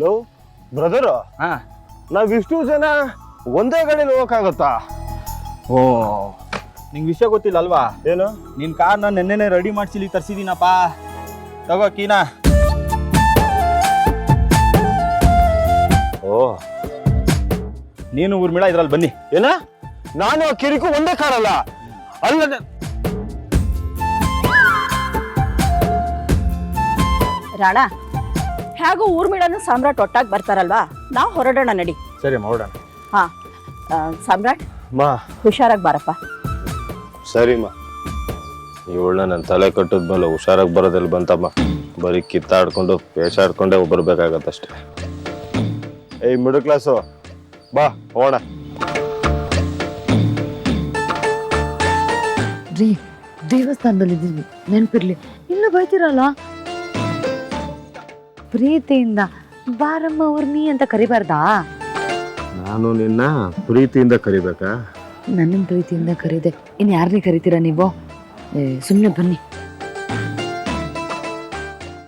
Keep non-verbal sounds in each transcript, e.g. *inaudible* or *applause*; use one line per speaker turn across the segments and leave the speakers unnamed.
Low brother
ಹಾ.
ನಾವ್ ಇಷ್ಟು ಜನ ಒಂದೇ ಗಾಡಿಲಿ ಹೋಗಕ್ಕಾಗತ್ತಾ?
ಓ ನಿಂಗೆ ವಿಷಯ ಗೊತ್ತಿಲ್ಲ ಅಲ್ವಾ
ಏನು?
ನಿನ್ ಕಾರ್ನ ನೆನ್ನೆನೆ ರೆಡಿ ಮಾಡಿಸಿ ಇಲ್ಲಿ ತರ್ಸಿದೀನಪ್ಪ. ತಗೋ ಕೀನಾ.
ಓ.
ನೀನು ಊರ್ಮಿಳ ಇದ್ರಲ್ಲಿ ಬನ್ನಿ.
ಏನ? ನಾನು ಆ ಕಿರಿಕು ಒಂದೇ ಕಾರಲ್ಲ ಅಲ್ಲ
ರಾಣ ಹೇಗೂ ಊರ್ಮಿಳನು ಸಾಮ್ರಾಟ್ ಒಟ್ಟಾಗಿ ಬರ್ತಾರಲ್ವಾ? ನಾವು ಹೊರಡೋಣ ನಡಿ.
ಸರಿ ಹೊರಡೋಣ.
ಹಾ. ಆ, ಸಾಮ್ರಾಟ್?
ಮಾ.
ಹುಷಾರಾಗಿ ಬಾರಪ್ಪ.
ಸರಿಮ್ಮ ಇವಳನ್ನ ನನ್ನ ತಲೆ ಕಟ್ಟಿದ್ಮೇಲೆ ಹುಷಾರಾಗಿ ಬರೋದಲ್ಲಿ ಬಂತಮ್ಮ. ಬರೀ ಕಿತ್ತಾಡ್ಕೊಂಡು ಪೇಶಾಡ್ಕೊಂಡೇ ಬರ್ಬೇಕಾಗತ್ತಷ್ಟೆ ಏಯ್ ಮಿಡಲ್ ಕ್ಲಾಸು ಬಾ ಹೋಗೋಣ.
ರೀ ದೇವಸ್ಥಾನದಲ್ಲಿ ಇದ್ದೀವಿ ನೆನಪಿರ್ಲಿ. ಇನ್ನು ಬೈತಿರಲ್ಲ? ಪ್ರೀತಿಯಿಂದ. ಬಾರಮ್ಮ ಊರ್ನಿ ಅಂತ ಕರಿಬಾರ್ದಾ?
ನಾನು ನಿನ್ನ ಪ್ರೀತಿಯಿಂದ ಕರಿಬೇಕಾ?
ನನ್ನ ಪ್ರೀತಿಯಿಂದ ಕರೀದೆ. ಇನ್ ಯಾರನ್ನೇ ಕರಿತೀರಾ ನೀವು? ಸುಮ್ಮನೆ ಬನ್ನಿ.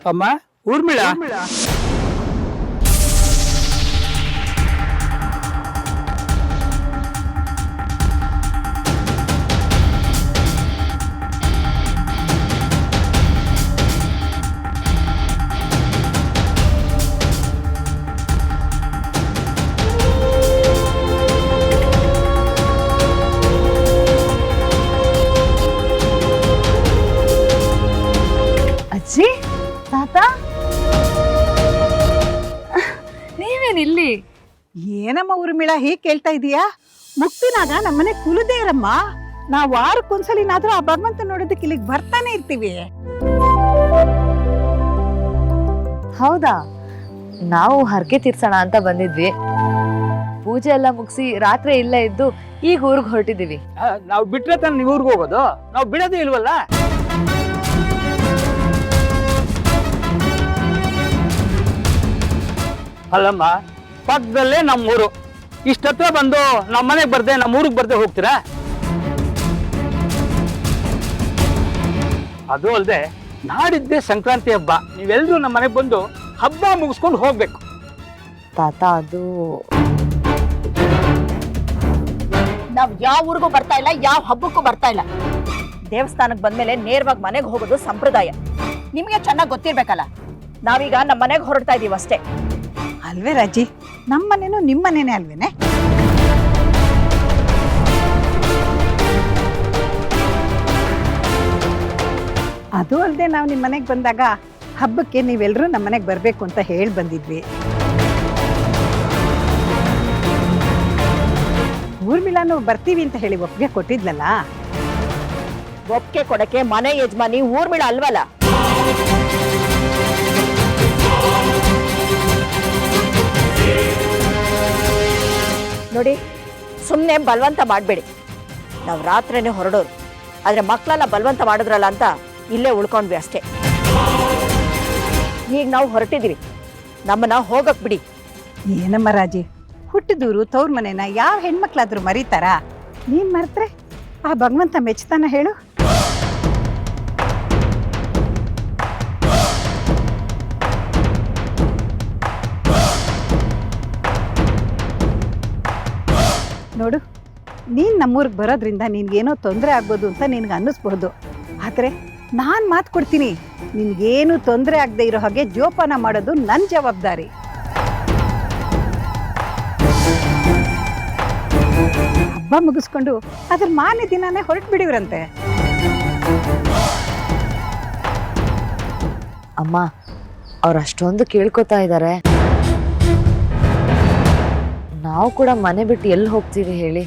ಅಮ್ಮ ಊರ್ಮಿಳ?
ನೀವೇನಿಲ್ಲಿ
ಏನಮ್ಮ ಊರ್ಮಿಳ ಹೀಗೆ ಕೇಳ್ತಾ ಇದೀಯಾ? ಮುಕ್ತಿನಾಗ ನಮ್ಮನೆ ಕುಲದೇರಮ್ಮ ನಾವು ವಾರಕ್ಕೊಂದ್ಸಲಿನಾದ್ರೂ ಆ ಭಗವಂತ ನೋಡೋದಕ್ಕೆ ಇಲ್ಲಿಗೆ ಬರ್ತಾನೆ ಇರ್ತೀವಿ.
ಹೌದಾ? ನಾವು ಹರಕೆ ತೀರ್ಸೋಣ ಅಂತ ಬಂದಿದ್ವಿ. ಪೂಜೆ ಎಲ್ಲ ಮುಗಿಸಿ ರಾತ್ರಿ ಇಲ್ಲೇ ಇದ್ದು ಈಗ ಊರಿಗೆ ಹೊರಟಿದೀವಿ.
ನಾವು ಬಿಟ್ರೆ ತಾನೆ ನೀವು ಊರಿಗೆ ಹೋಗೋದು? ನಾವು ಬಿಡೋದೇ ಇಲ್ವಲ್ಲ? ಅಲ್ಲಮ್ಮ ಪಕ್ಕದಲ್ಲೇ ನಮ್ಮೂರು. ಇಷ್ಟತ್ರ ಬಂದು ನಮ್ಮ ಮನೆಗೆ ಬರ್ದೆ ನಮ್ಮ ಊರಿಗೆ ಬರ್ದೆ ಹೋಗ್ತೀರಾ? ಅದು ಅಲ್ಲದೆ ನಾಡಿದ್ದೆ ಸಂಕ್ರಾಂತಿ ಹಬ್ಬ. ನೀವೆಲ್ಲರೂ ನಮ್ಮ ಮನೆಗೆ ಬಂದು ಹಬ್ಬ ಮುಗಿಸ್ಕೊಂಡು ಹೋಗ್ಬೇಕು.
ತಾತ ಅದು.
ನಾವು ಯಾವ ಊರಿಗೂ ಬರ್ತಾ ಇಲ್ಲ ಯಾವ ಹಬ್ಬಕ್ಕೂ ಬರ್ತಾ ಇಲ್ಲ. ದೇವಸ್ಥಾನಕ್ಕೆ ಬಂದ್ಮೇಲೆ ನೇರವಾಗಿ ಮನೆಗೆ ಹೋಗೋದು ಸಂಪ್ರದಾಯ. ನಿಮಗೆ ಚೆನ್ನಾಗಿ ಗೊತ್ತಿರ್ಬೇಕಲ್ಲ. ನಾವೀಗ ನಮ್ಮ ಮನೆಗೆ ಹೊರಡ್ತಾ ಇದೀವಿ ಅಷ್ಟೇ
ಅಲ್ವೇ ರಾಜಿ? ನಮ್ಮನೇನು ನಿಮ್ಮನೇನೆ ಅಲ್ವೇನೆ? ಅದು ಅಲ್ಲದೆ ನಾವು ನಿಮ್ಮ ಮನೆಗೆ ಬಂದಾಗ ಹಬ್ಬಕ್ಕೆ ನೀವೆಲ್ಲರೂ ನಮ್ಮ ಮನೆಗೆ ಬರಬೇಕು ಅಂತ ಹೇಳಿ ಬಂದಿದ್ವಿ. ಊರ್ಮಿಳಾನು ಬರ್ತೀವಿ ಅಂತ ಹೇಳಿ ಒಪ್ಪಿಗೆ ಕೊಟ್ಟಿದ್ಲಲ್ಲ?
ಒಪ್ಪಿಗೆ ಕೊಡಕ್ಕೆ ಮನೆ ಯಜಮಾನಿ ಊರ್ಮಿಳ ಅಲ್ವಲ್ಲ? ನೋಡಿ ಸುಮ್ಮನೆ ಬಲವಂತ ಮಾಡಬೇಡಿ. ನಾವು ರಾತ್ರಿನೇ ಹೊರಡೋರು. ಆದರೆ ಮಕ್ಕಳೆಲ್ಲ ಬಲವಂತ ಮಾಡಿದ್ರಲ್ಲ ಅಂತ ಇಲ್ಲೇ ಉಳ್ಕೊಂಡ್ವಿ ಅಷ್ಟೇ. ಈಗ ನಾವು ಹೊರಟಿದ್ದೀವಿ ನಮ್ಮನ್ನ ಹೋಗಕ್ ಬಿಡಿ.
ಏನಮ್ಮ ರಾಜಿ, ಹುಟ್ಟಿದೂರು ತವ್ರ ಮನೆನ ಯಾವ ಹೆಣ್ಮಕ್ಳಾದ್ರೂ ಮರೀತಾರ? ನೀನ್ ಮರೆತ್ರೆ? ಆ ಭಗವಂತ ಮೆಚ್ತಾನ ಹೇಳು. ನೀನ್ ನಮ್ಮೂರಿಗೆ ಬರೋದ್ರಿಂದ ನಿನ್ಗೇನೋ ತೊಂದರೆ ಆಗ್ಬೋದು ಅಂತ ನಿನಗೆ ಅನ್ನಿಸ್ಬಹುದು. ಆದರೆ ನಾನು ಮಾತು ಕೊಡ್ತೀನಿ, ನಿನಗೇನು ತೊಂದರೆ ಆಗದೆ ಇರೋ ಹಾಗೆ ಜೋಪಾನ ಮಾಡೋದು ನನ್ನ ಜವಾಬ್ದಾರಿ. ಹಬ್ಬ ಮುಗಿಸ್ಕೊಂಡು ಅದ್ರ ಮಾನ್ಯ ದಿನಾನೇ ಹೊರಟು ಬಿಡಿವ್ರಂತೆ
ಅಮ್ಮ, ಅವ್ರು ಅಷ್ಟೊಂದು ಕೇಳ್ಕೊತಾ ಇದ್ದಾರೆ ನಾವು ಕೂಡ ಮನೆ ಬಿಟ್ಟು ಎಲ್ಲಿ ಹೋಗ್ತೀವಿ ಹೇಳಿ.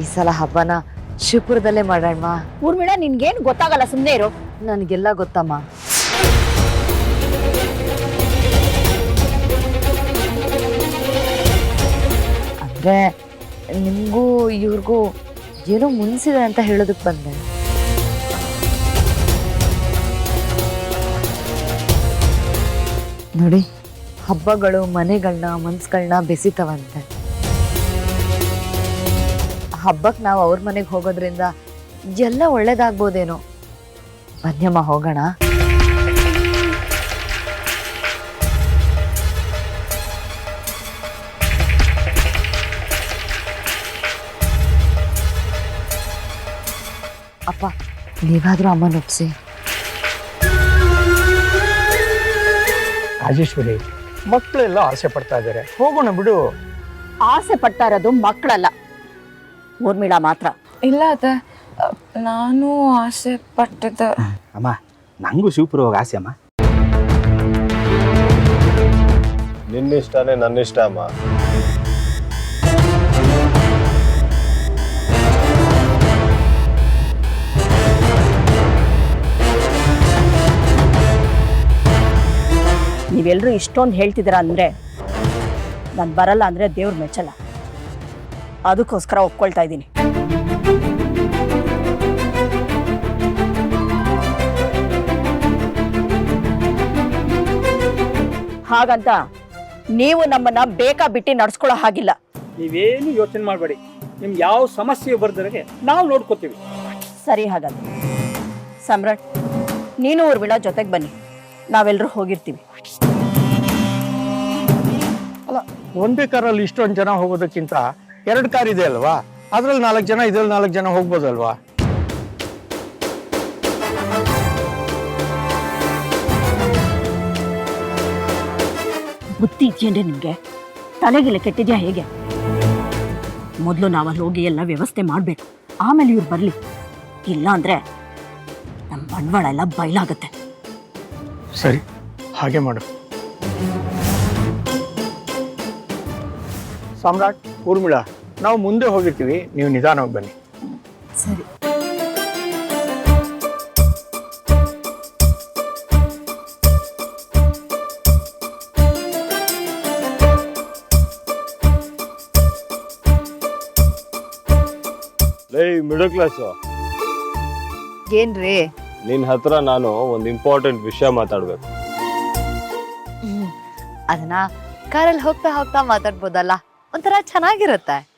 ಈ ಸಲ ಹಬ್ಬನ ಶಿವಪುರದಲ್ಲೇ ಮಾಡೋಣ
ಊರ್ಮಿಳ ನಿನ್ಗೇನು ಗೊತ್ತಾಗಲ್ಲ ಸುಮ್ಮನೆ ಇರು.
ನನಗೆಲ್ಲ ಗೊತ್ತಮ್ಮ. ಅಂದ್ರೆ ನಿಮಗೂ ಇವ್ರಿಗೂ ಏನೋ ಮುನ್ಸಿದೆ ಅಂತ ಹೇಳೋದಕ್ಕೆ ಬಂದೆ. ನೋಡಿ ಹಬ್ಬಗಳು ಮನೆಗಳನ್ನ ಮನ್ಸುಗಳನ್ನ ಬೆಸಿತವಂತೆ. ಹಬ್ಬಕ್ಕೆ ನಾವು ಅವ್ರ ಮನೆಗೆ ಹೋಗೋದ್ರಿಂದ ಎಲ್ಲ ಒಳ್ಳೇದಾಗ್ಬೋದೇನೋ. ಮಧ್ಯಮ ಹೋಗೋಣ. ಅಪ್ಪ ನೀವಾದ್ರೂ ಅಮ್ಮನ ಒಪ್ಸಿ.
ರಾಜೇಶ್ವರಿ ಮಕ್ಕಳೆಲ್ಲ ಆಸೆ ಪಡ್ತಾ ಇದ್ದಾರೆ ಹೋಗೋಣ ಬಿಡು.
ಆಸೆ ಪಡ್ತಾ ಇರೋದು ಮಕ್ಕಳಲ್ಲ ಊರ್ಮಿಳಾ ಮಾತ್ರ?
ಇಲ್ಲ ಅದ ನಾನು ಆಸೆ ಪಟ್ಟದ
ಅಮ್ಮ ನಂಗೂ ಶಿವಪುರ ಹೋಗಿ ಆಸೆ ಅಮ್ಮ.
ನಿನ್ನಿಷ್ಟನೇ ನನ್ನಿಷ್ಟ ಅಮ್ಮ.
ನೀವೆಲ್ಲರೂ ಇಷ್ಟೊಂದು ಹೇಳ್ತಿದ್ದೀರಾ ಅಂದರೆ ನಾನು ಬರಲ್ಲ ಅಂದರೆ ದೇವ್ರ ಮೆಚ್ಚಲ್ಲ. ಅದಕ್ಕೋಸ್ಕರ ಒಪ್ಕೊಳ್ತಾ ಇದ್ದೀನಿ. ಹಾಗಂತ ನೀವು ನಮ್ಮನ್ನ ಬೇಕಾ ಬಿಟ್ಟು ನಡ್ಸ್ಕೊಳ್ಳೋ ಹಾಗಿಲ್ಲ.
ನೀವೇನು ಯೋಚನೆ ಮಾಡಬೇಡಿ. ನಿಮ್ಗೆ ಯಾವ ಸಮಸ್ಯೆ ಬರ್ದರೆ ನಾವು ನೋಡ್ಕೋತೀವಿ.
ಸರಿ ಹಾಗಾದ್ರೆ. ಸಮ್ರಾಟ್ ನೀನು ವಿಳ ಜೊತೆಗೆ ಬನ್ನಿ. ನಾವೆಲ್ಲರೂ ಹೋಗಿರ್ತೀವಿ.
ಅಲ್ಲ ಒಂದೇ ಕಾರಲ್ಲಿ ಇಷ್ಟೊಂದು ಜನ ಹೋಗೋದಕ್ಕಿಂತ ಎರಡು ಕಾರ್ ಇದೆ ಅಲ್ವಾ? ಅದ್ರಲ್ಲಿ ನಾಲ್ಕು ಜನ ಇದ್ರಲ್ಲಿ ನಾಲ್ಕು ಜನ ಹೋಗ್ಬೋದಲ್ವಾ?
ಬುದ್ಧಿ ಇದೆಯೇನ್ರಿ ನಿಮಗೆ? ತಲೆಗೆಲ್ಲ ಕೆಟ್ಟಿದ್ಯಾ ಹೇಗೆ? ಮೊದಲು ನಾವಲ್ಲಿ ಹೋಗಿ ಎಲ್ಲ ವ್ಯವಸ್ಥೆ ಮಾಡಬೇಕು. ಆಮೇಲೆ ಇವ್ರು ಬರಲಿ. ಇಲ್ಲ ಅಂದರೆ ನಮ್ಮ ಬಂಡವಾಳ ಎಲ್ಲ ಬಯಲಾಗುತ್ತೆ
ಸರಿ ಹಾಗೆ ಮಾಡು. ಸಾಮ್ರಾಟ್ ಊರ್ಮಿಳಾ. ನಾವು ಮುಂದೆ ಹೋಗಿರ್ತೀವಿ ನೀವು ನಿಧಾನವಾಗಿ ಬನ್ನಿ.
ಸರಿ.
ಮಿಡಲ್ ಕ್ಲಾಸು
ಏನ್ರಿ?
ನಿನ್ನ ಹತ್ರ ನಾನು ಒಂದು ಇಂಪಾರ್ಟೆಂಟ್ ವಿಷಯ ಮಾತಾಡ್ಬೇಕು.
ಅದನ್ನ ಕಾರಲ್ಲಿ ಹೋಗ್ತಾ ಹೋಗ್ತಾ ಮಾತಾಡ್ಬೋದಲ್ಲ? ಒಂಥರ ಚೆನ್ನಾಗಿರುತ್ತೆ.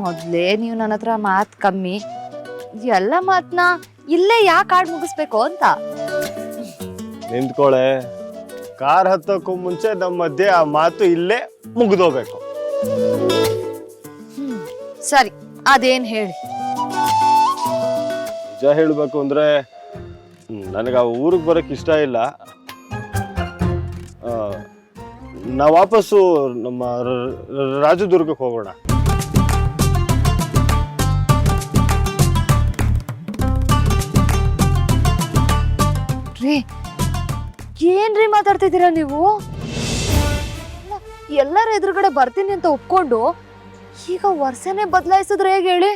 ಮೊದ್ಲೇ ನೀವು ನನ್ನ ಹತ್ರ ಮಾತ್ ಕಮ್ಮಿ. ಎಲ್ಲ ಮಾತ್ನ ಇಲ್ಲೇ ಯಾಕೆ ಆಡ್ ಮುಗಿಸ್ಬೇಕು ಅಂತ?
ನಿಂತ್ಕೊಳೆ ಕಾರ್ ಹತ್ತಕ್ಕೂ ಮುಂಚೆ ನಮ್ಮ ಮಧ್ಯೆ ಆ ಮಾತು ಇಲ್ಲೇ ಮುಗಿದೋಗ್ಬೇಕು.
ಸರಿ ಅದೇನ್ ಹೇಳಿ.
ನಿಜ ಹೇಳಬೇಕು ಅಂದ್ರೆ ನನಗೆ ಆ ಊರಿಗೆ ಬರೋಕ್ಕೆ ಇಷ್ಟ ಇಲ್ಲ. ನಾವು ವಾಪಸ್ಸು ನಮ್ಮ ರಾಜದುರ್ಗಕ್ಕೆ ಹೋಗೋಣ.
ರೀ ಏನ್ರಿ ಮಾತಾಡ್ತಿದ್ದೀರಾ ನೀವು? ಎಲ್ಲರ ಎದುರುಗಡೆ ಬರ್ತೀನಿ ಅಂತ ಒಪ್ಕೊಂಡು ಈಗ ವರ್ಷನೇ ಬದಲಾಯಿಸಿದ್ರೆ ಹೇಗೆ ಹೇಳಿ?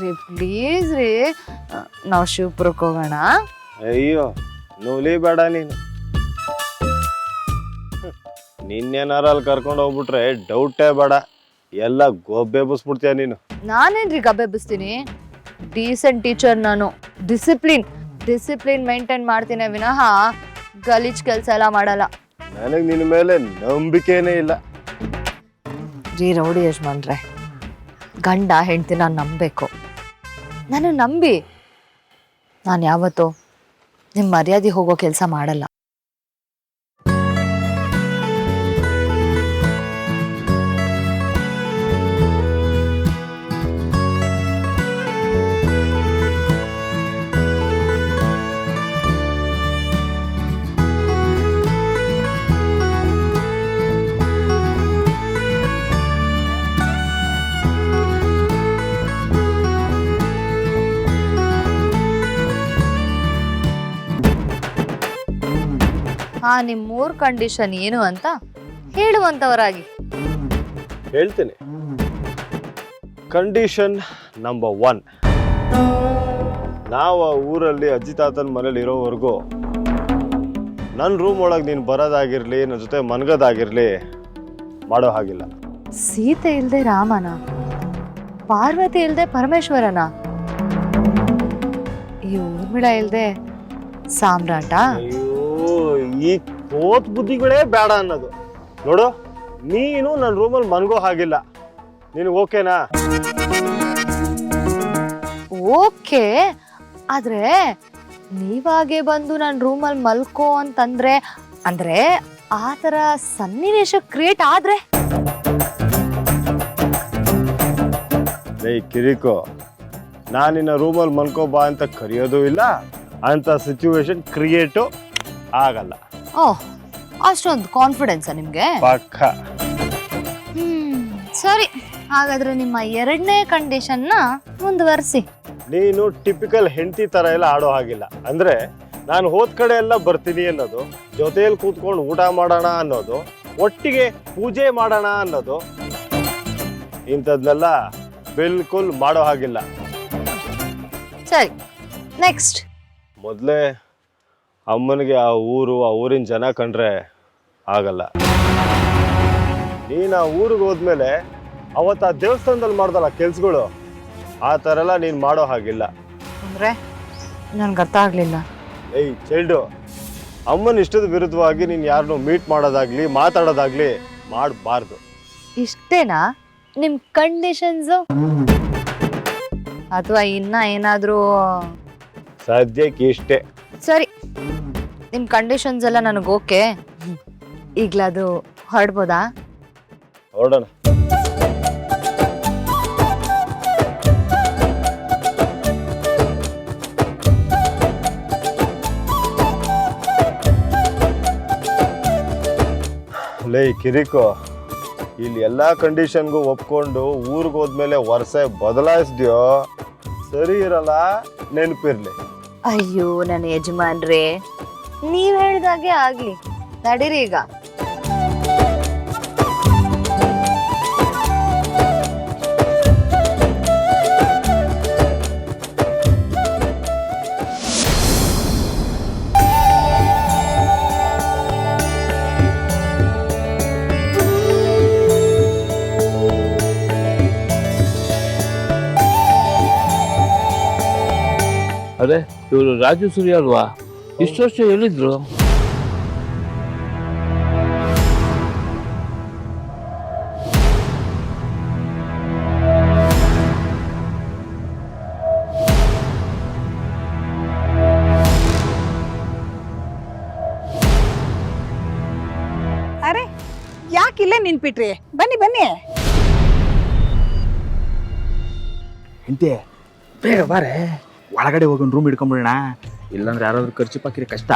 ರೀ ಪ್ಲೀಸ್ ರೀ ನಾವು ಶಿವಪುರಕ್ಕೆ ಹೋಗೋಣ.
ಅಯ್ಯೋ ನೋಲಿ ಬೇಡ ನೀನು. ನಿನ್ನೇನಾರ ಅಲ್ಲಿ ಕರ್ಕೊಂಡು ಹೋಗ್ಬಿಟ್ರೆ ಡೌಟೇ ಬೇಡ. ಎಲ್ಲ ಗೊಬ್ಬೆ ಬಸ್ಬಿಡ್ತೀಯ ನೀನು.
ನಾನೇನ್ರಿ ಗಬ್ಬೆಬ್ಬಿಸ್ತೀನಿ ಡೀಸೆಂಟ್ ಟೀಚರ್ ನಾನು. ಡಿಸಿಪ್ಲಿನ್ ಡಿಸಿಪ್ಲಿನ್ ಮೇಂಟೈನ್ ಮಾಡ್ತೀನಿ ವಿನಃ ಗಲೀಜ್ ಕೆಲಸ ಎಲ್ಲ ಮಾಡಲ್ಲ.
ನನಗೆ ನಿನ್ನ ಮೇಲೆ ನಂಬಿಕೆನೇ ಇಲ್ಲ.
ರೀ ರೌಡಿ ಯಜಮಾನ್ರೆ ಗಂಡ ಹೆಂಡ್ತಿನ ನಂಬಬೇಕು. ನಾನು ನಂಬಿ ನಾನು ಯಾವತ್ತೂ ನಿಮ್ಮ ಮರ್ಯಾದೆ ಹೋಗೋ ಕೆಲಸ ಮಾಡಲ್ಲ. ಹಾ ನಿಮ್ ಮೂರ್ ಕಂಡೀಷನ್ ಏನು ಅಂತ ಹೇಳುವಂತವರಾಗಿ.
ಹೇಳ್ತೀನಿ. ಕಂಡೀಷನ್ ನಂಬರ್ ಒನ್ ನಾವು ಆ ಊರಲ್ಲಿ ಅಜ್ಜಿ ತಾತನ ಮನೇಲಿ ಇರೋವರೆಗೂ ನನ್ನ ರೂಮ್ ಒಳಗೆ ನೀನು ಬರೋದಾಗಿರಲಿ ನನ್ನ ಜೊತೆ ಮನ್ಗೋದಾಗಿರ್ಲಿ ಮಾಡೋ ಹಾಗಿಲ್ಲ.
ಸೀತೆ ಇಲ್ಲದೆ ರಾಮನ ಪಾರ್ವತಿ ಇಲ್ಲದೆ ಪರಮೇಶ್ವರನ ಈ ಊರ್ಮಿಳ ಇಲ್ಲದೆ ಸಾಮ್ರಾಟ?
ಅಯ್ಯೋ. ಈ ಕೋತ್ ಬುದ್ಧಿಗಳೇ ಬೇಡ ಅನ್ನೋದು. ನೋಡು ನೀನು ನನ್ನ ರೂಮಲ್ಲಿ ಮನಗೋ ಹಾಗಿಲ್ಲ. ನೀನು ಓಕೆನಾ?
ಓಕೆ ಆದ್ರೆ ನೀವಾಗೆ ಬಂದು ನನ್ನ ರೂಮಲ್ಲಿ ಮಲ್ಕೋ ಅಂತಂದ್ರೆ ಅಂದ್ರೆ ಆ ಥರ ಸನ್ನಿವೇಶ ಕ್ರಿಯೇಟ್ ಆದ್ರೆ?
ಲೇ ಕಿರಿಕೋ ನಾನಿನ್ನ ರೂಮಲ್ಲಿ ಮಲ್ಕೋ ಬಾ ಅಂತ ಕರೆಯೋದು ಇಲ್ಲ. ಅಂತ ಸಿಚುವೇಶನ್ ಕ್ರಿಯೇಟು ಆಗಲ್ಲ.
ಓಹ್ ಅಷ್ಟೊಂದು ಕಾನ್ಫಿಡೆನ್ಸ್ ನಿಮ್ಗೆ?
ಪಕ್ಕ.
ಹ್ಮ್ ಸರಿ. ಹಾಗಾದ್ರೆ ನಿಮ್ಮ ಎರಡನೇ ಕಂಡೀಷನ್ನ ಮುಂದುವರಿಸಿ.
ನೀನು ಟಿಪಿಕಲ್ ಹೆಂಡತಿ ತರ ಎಲ್ಲ ಆಡೋ ಹಾಗಿಲ್ಲ. ಅಂದ್ರೆ ನಾನು ಹೋದ ಕಡೆ ಎಲ್ಲ ಬರ್ತೀನಿ ಅನ್ನೋದು ಜೊತೆಯಲ್ಲಿ ಕೂತ್ಕೊಂಡು ಊಟ ಮಾಡೋಣ ಅನ್ನೋದು ಒಟ್ಟಿಗೆ ಪೂಜೆ ಮಾಡೋಣ ಅನ್ನೋದು ಇಂಥದ್ನೆಲ್ಲ ಬಿಲ್ಕುಲ್ ಮಾಡೋ ಹಾಗಿಲ್ಲ.
ಸರಿ ನೆಕ್ಸ್ಟ್
ಮೊದಲೇ ಅಮ್ಮನಿಗೆ ಆ ಊರು ಆ ಊರಿನ ಜನ ಕಂಡ್ರೆ ಆಗಲ್ಲ. ನೀನು ಆ ಊರಿಗೆ ಹೋದ್ಮೇಲೆ ಅವತ್ತು ಆ ದೇವಸ್ಥಾನದಲ್ಲಿ ಮಾಡ್ದಲ್ಲ ಕೆಲ್ಸಗಳು ಆ ಥರ ಎಲ್ಲ ನೀನು ಮಾಡೋ ಹಾಗಿಲ್ಲ.
ಅಂದರೆ ನನಗೆ ಅರ್ಥ ಆಗಲಿಲ್ಲ.
ಏಯ್ ಚೈಲ್ಡು ಅಮ್ಮನ ಇಷ್ಟದ ವಿರುದ್ಧವಾಗಿ ನೀನು ಯಾರನ್ನೂ ಮೀಟ್ ಮಾಡೋದಾಗ್ಲಿ ಮಾತಾಡೋದಾಗ್ಲಿ ಮಾಡಬಾರ್ದು.
ಇಷ್ಟೇನಾ? ನಿಮ್ಮ ಕಂಡೀಷನ್ಸು ಅಥವಾ ಇನ್ನೂ ಏನಾದರೂ?
ಸದ್ಯಕ್ಕೆ ಇಷ್ಟೇ.
ನಿಮ್ ಕಂಡೀಷನ್ಸ್ ಎಲ್ಲ ನನಗೆ ಓಕೆ ಈಗ್ಲದು ಹೊರಡ್ಬೋದಾ?
ಹೊರಡೋಣ. ಲೇ ಕಿರಿಕೋ ಇಲ್ಲಿ ಎಲ್ಲ ಕಂಡೀಷನ್ಗೂ ಒಪ್ಕೊಂಡು ಊರಿಗೆ ಹೋದ್ಮೇಲೆ ವರ್ಷ ಬದಲಾಯಿಸ್ದ್ಯೋ? ಸರಿ ಇರಲ್ಲ ನೆನಪಿರ್ಲಿ.
ಅಯ್ಯೋ ನನ್ನ ಯಜಮಾನ್ರೇ. ನೀವ್ ಹೇಳ್ದಾಗೆ ಆಗ್ಲಿ. ನಡೀರಿ ಈಗ.
ಅದೇ ಇವರು ರಾಜು ಸೂರ್ಯ ಅಲ್ವಾ? ಇಷ್ಟು ವರ್ಷ ಹೇಳಿದ್ರು
ಅರೆ ಯಾಕೆ ಇಲ್ಲೇ ನಿಂತ್ಬಿಟ್ರಿ? ಬನ್ನಿ ಬನ್ನಿ.
ಹೆಂಡತಿ ಬೇಗ ಬಾರೆ. ಒಳಗಡೆ ಹೋಗಿ ಒಂದು ರೂಮ್ ಹಿಡ್ಕೊಂಬಿಡೋಣ ಇಲ್ಲಾಂದ್ರೆ ಯಾರಾದ್ರೂ ಖರ್ಚು ಪಾಕಿರಿ ಕಷ್ಟ.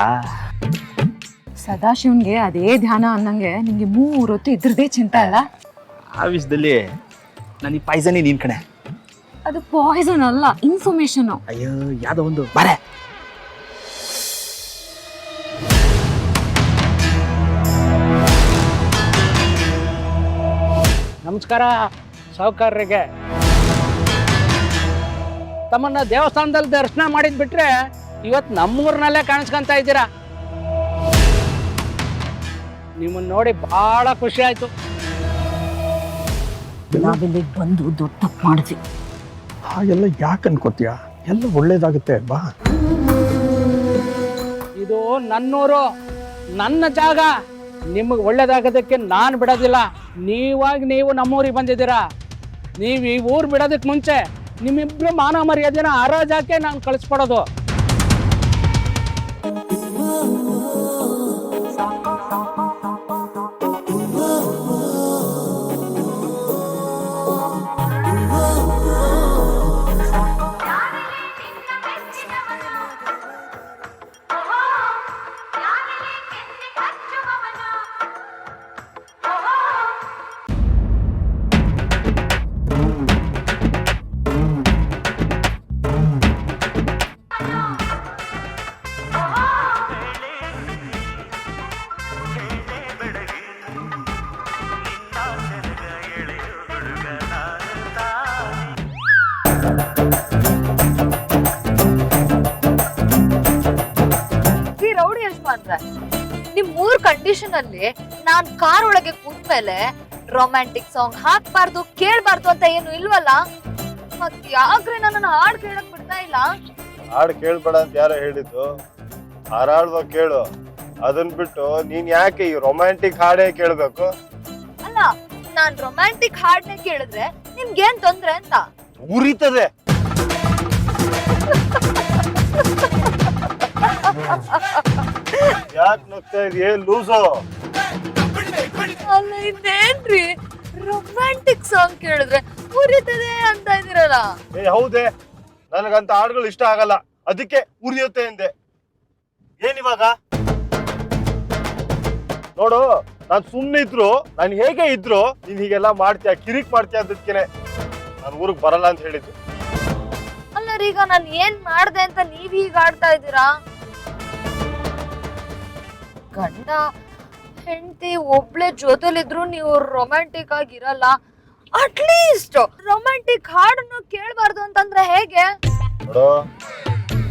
ಸದಾಶಿವನ್ಗೆ ಅದೇ ಧ್ಯಾನ ಅನ್ನಂಗೆ ನಿಂಗೆ ಮೂರೊತ್ತು ಇದ್ರದೇ ಚಿಂತೆ ಅಲ್ಲ?
ಆ ವಿಷಯದಲ್ಲಿ ನನಗೆ ಪಾಯ್ಸನ್ ನೀನ್ ಕಣೆ.
ಅದು ಪಾಯ್ಸನ್ ಅಲ್ಲ ಇನ್ಫಾರ್ಮೇಶನ್
ಅಯ್ಯೋ ಯಾವ್ದೋ ಒಂದು. ಬಾರೆ.
ನಮಸ್ಕಾರ ಸಾಹುಕಾರರಿಗೆ. ತಮ್ಮನ್ನ ದೇವಸ್ಥಾನದಲ್ಲಿ ದರ್ಶನ ಮಾಡಿದ್ ಬಿಟ್ರೆ ಇವತ್ತು ನಮ್ಮೂರಿನಲ್ಲೇ ಕಾಣಿಸ್ಕೊಂತ ಇದ್ದೀರಾ? ನಿಮ್ಮನ್ನ ನೋಡಿ ಬಹಳ ಖುಷಿ ಆಯ್ತು.
ನಾವಿಲ್ಲಿಗೆ ಬಂದು ದೊಡ್ಡ ತಪ್ಪು ಮಾಡಿದ್ವಿ.
ಹಾಗೆಲ್ಲ ಯಾಕೆ ಅನ್ಕೋತೀಯ? ಎಲ್ಲ ಒಳ್ಳೇದಾಗುತ್ತೆ ಬಾ
ಇದು ನನ್ನೂರು. ನನ್ನ ಜಾಗ. ನಿಮಗೆ ಒಳ್ಳೇದಾಗೋದಕ್ಕೆ ನಾನು ಬಿಡೋದಿಲ್ಲ. ನೀವಾಗಿ ನೀವು ನಮ್ಮೂರಿಗೆ ಬಂದಿದ್ದೀರಾ? ನೀವು ಈ ಊರು ಬಿಡೋದಕ್ಕೆ ಮುಂಚೆ ನಿಮ್ಮಿಬ್ರು ಮಾನ ಮರ್ಯಾದೆನ ಹರಾಜಾಕೆ ನಾನು ಕಳಿಸ್ಕೊಡೋದು.
ಈ ಯಜಮಾನ್ರೆ ನಿಮ್ ಮೂರ್ ಕಂಡೀಷನ್ ಅಲ್ಲಿ ನಾನ್ ಕಾರ್ ಒಳಗೆ ಕೂತ್ಮೇಲೆ ರೊಮ್ಯಾಂಟಿಕ್ ಸಾಂಗ್ ಹಾಕ್ಬಾರ್ದು ಕೇಳ್ಬಾರ್ದು ಅಂತ ಏನು ಇಲ್ವಲ್ಲ? ಮತ್ ಯಾಕ್ರೆ ನನ್ನ ಹಾಡ್ ಕೇಳಕ್ ಬಿಡ್ತಾ ಇಲ್ಲ?
ಹಾಡು ಕೇಳ್ಬೇಡ ಅಂತ ಯಾರೋ ಹೇಳಿದ್ದು. ಹಾರಾಡುವಾಗ ಕೇಳು. ಅದನ್ ಬಿಟ್ಟು ನೀನ್ ಯಾಕೆ ಈ ರೊಮ್ಯಾಂಟಿಕ್ ಹಾಡೇ ಕೇಳ್ಬೇಕು?
ಅಲ್ಲ ನಾನ್ ರೊಮ್ಯಾಂಟಿಕ್ ಹಾಡ್ನೇ ಕೇಳಿದ್ರೆ ನಿಮ್ಗೇನ್ ತೊಂದ್ರೆ ಅಂತ?
ಉರಿತದೆ. *laughs* ಯಾಕೆ ನಗ್ತಾ ಇದೆಯೇ? ಲೂಸು.
ಅಲ್ಲ ಇನ್ನೇನ್ರಿ? ರೊಮ್ಯಾಂಟಿಕ್ ಸಾಂಗ್ ಕೇಳಿದ್ರೆ ಉರಿತದೆ ಅಂತ ಇದೀರಲ್ಲ
ಏ ಹೌದೇ. ನನಗಂತ ಹಾಡುಗಳು ಇಷ್ಟ ಆಗಲ್ಲ. ಅದಕ್ಕೆ ಉರಿಯುತ್ತೆ ಎಂದೆ. ಏನಿವಾಗ? ನೋಡು ನಾನು ಸುಮ್ಮನೆ ಇದ್ರು ನಾನು ಹೇಗೆ ಇದ್ರು ನೀನ್ ಹೀಗೆಲ್ಲ ಮಾಡ್ತೀಯ ಕಿರಿಕ್ ಮಾಡ್ತೀಯ ಅದಕ್ಕೆ ನಾನು ಊರಿಗೆ ಬರಲ್ಲ ಅಂತ ಹೇಳಿದ್ದು.
ಅಲ್ಲ ಈಗ ನಾನು ಏನ್ ಮಾಡ್ದೆ ಅಂತ ನೀವ್ ಹೀಗ್ ಆಡ್ತಾ ಇದ್ದೀರಾ? ಗಂಡ ಹೆಂಡತಿ ಒಬ್ಳೆ ಜೊತೆಲಿದ್ರು ನೀವು ರೊಮ್ಯಾಂಟಿಕ್ ಆಗಿರಲ್ಲ. ಅಟ್ಲೀಸ್ಟ್ ರೊಮ್ಯಾಂಟಿಕ್ ಹಾಡನ್ನು ಕೇಳಬಾರ್ದು ಅಂತಂದ್ರೆ ಹೇಗೆ?
ನೋಡು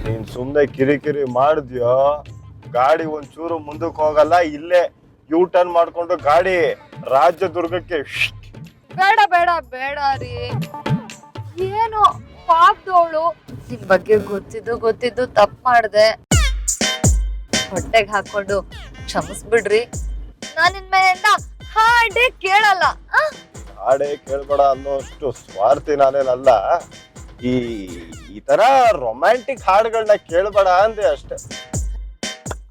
ನೀನ್ ಸುಮ್ಮನೆ ಕಿರಿಕಿರಿ ಮಾಡಿದ್ಯೋ ಗಾಡಿ ಒಂಚೂರು ಮುಂದಕ್ಕೆ ಹೋಗಲ್ಲ ಇಲ್ಲೇ ಯೂ ಟರ್ನ್ ಮಾಡ್ಕೊಂಡು ಗಾಡಿ ರಾಜ್ಯದುರ್ಗಕ್ಕೆ ಶ್ಟ್
ಬೇಡ ಬೇಡ ಬೇಡ ರೀ. ಏನು ಪಾಪದವಳು ನಿಮ್ ಬಗ್ಗೆ ಗೊತ್ತಿದ್ದು ಗೊತ್ತಿದ್ದು ತಪ್ಪು ಮಾಡ್ದೆ. ಹೊಟ್ಟೆಗೆ ಹಾಕೊಂಡು ಕ್ಷಮಿಸ್ಬಿಡ್ರಿ. ನಾನು ಇನ್ಮೇಲಿಂದ ಹಾಡೇ ಕೇಳಲ್ಲ. ಆ?
ಹಾಡೇ ಕೇಳ್ಬೇಡ ಅನ್ನೋಷ್ಟು ಸ್ವಾರ್ಥಿ ನಾನೇನಲ್ಲ. ಈ ಈ ತರ ರೊಮ್ಯಾಂಟಿಕ್ ಹಾಡುಗಳನ್ನ ಕೇಳ್ಬೇಡ ಅಂದೆ ಅಷ್ಟೇ.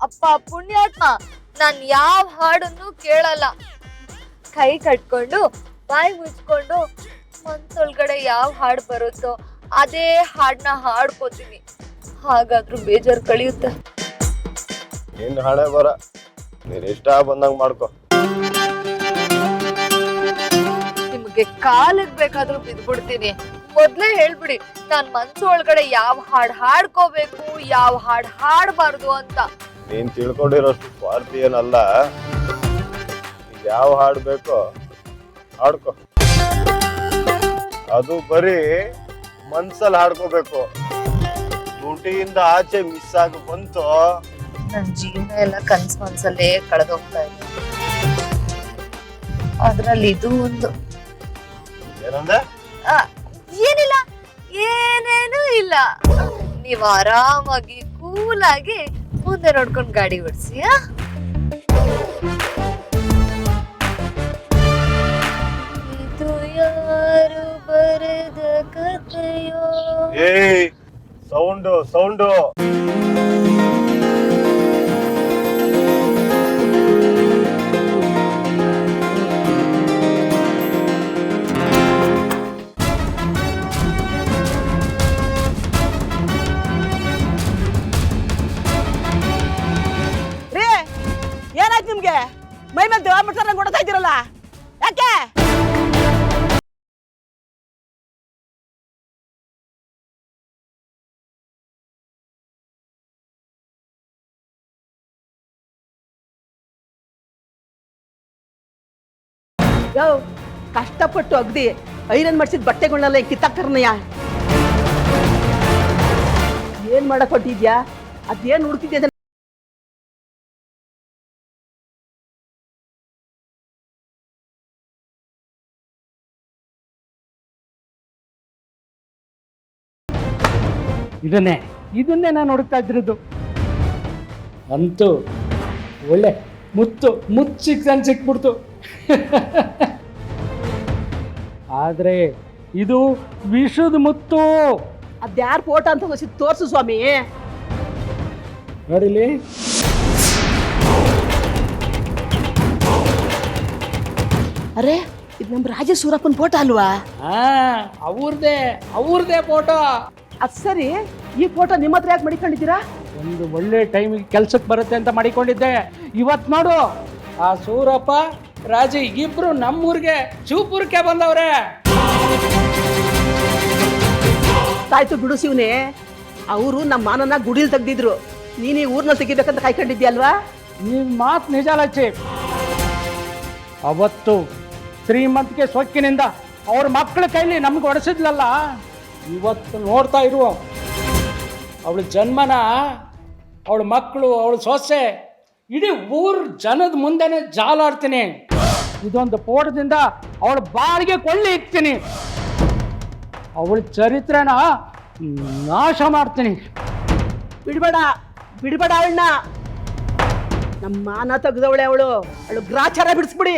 ಅಪ್ಪ ಪುಣ್ಯಾತ್ಮ ನಾನ್ ಯಾವ ಹಾಡನ್ನು ಕೇಳಲ್ಲ. ಕೈ ಕಟ್ಕೊಂಡು ಬಾಯಿ ಮುಚ್ಕೊಂಡು ಮನ್ಸೊಳಗಡೆ ಯಾವ ಹಾಡು ಬರುತ್ತೋ ಅದೇ ಹಾಡನ್ನ ಹಾಡ್ಕೋತೀನಿ. ಹಾಗಾದ್ರೂ ಬೇಜಾರು ಕಳಿಯುತ್ತೆ.
ನಿನ್ ಹಣೆ ಬರ. ನೀನ್ ಇಷ್ಟ ಬಂದಂಗ್ ಮಾಡ್ಕೊ.
ನಿಮ್ಗೆ ಕಾಲಕ್ ಬೇಕಾದ್ರೂ ಬಿದ್ಬಿಡ್ತೀನಿ ಮೊದ್ಲೇ ಹೇಳ್ಬಿಡಿ ನಾನ್ ಮನ್ಸು ಒಳಗಡೆ ಯಾವ ಹಾಡ್ ಹಾಡ್ಕೋಬೇಕು ಯಾವ ಹಾಡ್ ಹಾಡ್ಬಾರ್ದು ಅಂತ.
ನೀನ್ ತಿಳ್ಕೊಂಡಿರೋಷ್ಟು ಸ್ವಾರ್ಥಿ ಏನಲ್ಲ. ಯಾವ ಹಾಡ್ಬೇಕೋ ಹಾಡ್ಕೋ ಹಾಡ್ಕೊ. ಅದು ಬರೀ ಮನ್ಸಲ್ಲಿ ಹಾಡ್ಕೋಬೇಕು. ದುಟಿಯಿಂದ ಆಚೆ ಮಿಸ್ ಆಗಿ ಬಂತು
ನನ್ ಜೀವನ ಎಲ್ಲ ಕನ್ಸು ಮನ್ಸಲ್ಲೇ ಕಳೆದೋಗ್ತಾ ಇದೆ. ಅದ್ರಲ್ಲಿ ಇದು ಒಂದು. ಆ, ಏನಿಲ್ಲ ಏನೇನು ಇಲ್ಲ. ನೀವು ಆರಾಮಾಗಿ ಕೂಲಾಗಿ ಮುಂದೆ ನೋಡ್ಕೊಂಡು ಗಾಡಿ ಓಡಿಸಿ ಇದು ಯಾರು ಬರೆದ ಕಥೆಯೋ?
ಏಯ್ ಸೌಂಡು ಸೌಂಡು.
ಯೋ, ಕಷ್ಟಪಟ್ಟು ಅಗ್ದಿ ಐರನ್ ಮಾಡಿಸಿದ ಬಟ್ಟೆಗಳನ್ನೆಲ್ಲ ಕಿತ್ತಾಕ್ತಾರನಯ್ಯ ಏನ್ ಮಾಡಕ್ ಹೊಟ್ಟಿದ್ಯಾ ಅದೇನ್ ಅದನ್ನ
ಇದನ್ನೇ? ಇದನ್ನೇ ನಾನು ಹುಡುಕ್ತಾ ಇದ್ರದ್ದು ಅಂತೂ ಒಳ್ಳೆ ಮುತ್ತು ಸಿಕ್ತಂಗೆ ಸಿಕ್ಬಿಡ್ತು. *laughs* ಆದರೆ ಇದು ವಿಷದ ಮುತ್ತು.
ಅದ್ಯಾರ ಫೋಟೋ ಅಂತ ಗೊತ್ತಿತ್ತು ತೋರ್ಸು ಸ್ವಾಮಿ.
ನೋಡಿಲಿ
ಅರೆ ಇದು ನಮ್ಮ ರಾಜ ಸೂರಪ್ಪನ ಫೋಟೋ ಅಲ್ವಾ?
ಹಾ ಅವ್ರದೇ ಅವ್ರದೇ ಫೋಟೋ.
ಅದ್ ಸರಿ ಈ ಫೋಟೋ ನಿಮ್ಮ ಹತ್ರ ಯಾಕೆ ಮಡಿಕೊಂಡಿದ್ದೀರಾ?
ಒಂದು ಒಳ್ಳೆ ಟೈಮಿಗೆ ಕೆಲ್ಸಕ್ಕೆ ಬರುತ್ತೆ ಅಂತ ಮಾಡಿಕೊಂಡಿದ್ದೆ. ಇವತ್ತು ನೋಡು ಆ ಸೂರಪ್ಪ ರಾಜಿ ಇಬ್ರು ನಮ್ಮೂರಿಗೆ ಚೂಪುರಕ್ಕೆ ಬಂದವ್ರೆ.
ತಾಯ್ತು ಬಿಡು ಶಿವನೇ. ಅವರು ನಮ್ಮ ಮಾನನ ಗುಡಿಲ್ ತೆಗ್ದಿದ್ರು. ನೀನು ಈ ಊರ್ನಲ್ಲಿ ತೆಗಿಬೇಕಂತ ಕಾಯ್ಕೊಂಡಿದ್ಯಲ್ವಾ
ನಿಮ್ಮ ಮಾತು ನಿಜ ಅವತ್ತು ಶ್ರೀಮಂತಿಗೆ ಸೊಕ್ಕಿನಿಂದ ಅವ್ರ ಮಕ್ಕಳ ಕೈಲಿ ನಮ್ಗೆ ಹೊಡೆಸಿದ್ಲಲ್ಲ ಇವತ್ತು ನೋಡ್ತಾ ಇರುವ ಅವಳ ಜನ್ಮನ ಅವಳ ಮಕ್ಕಳು ಅವಳ ಸೊಸೆ ಇಡೀ ಊರ್ ಜನದ ಮುಂದೆನೆ ಜಾಲಾಡ್ತೀನಿ. ಇದೊಂದು ಪೋಟದಿಂದ ಅವಳ ಬಾಳಿಗೆ ಕೊಳ್ಳಿ ಇಕ್ತೀನಿ. ಅವಳ ಚರಿತ್ರೆನ ನಾಶ ಮಾಡ್ತೀನಿ.
ಬಿಡ್ಬೇಡ ಬಿಡ್ಬೇಡ ಅವಳನ್ನ. ನಮ್ಮ ಮಾನ ತೆಗ್ದವಳೆ ಅವಳು. ಅವಳು ಗ್ರಾಚಾರ ಬಿಡಿಸ್ಬಿಡಿ.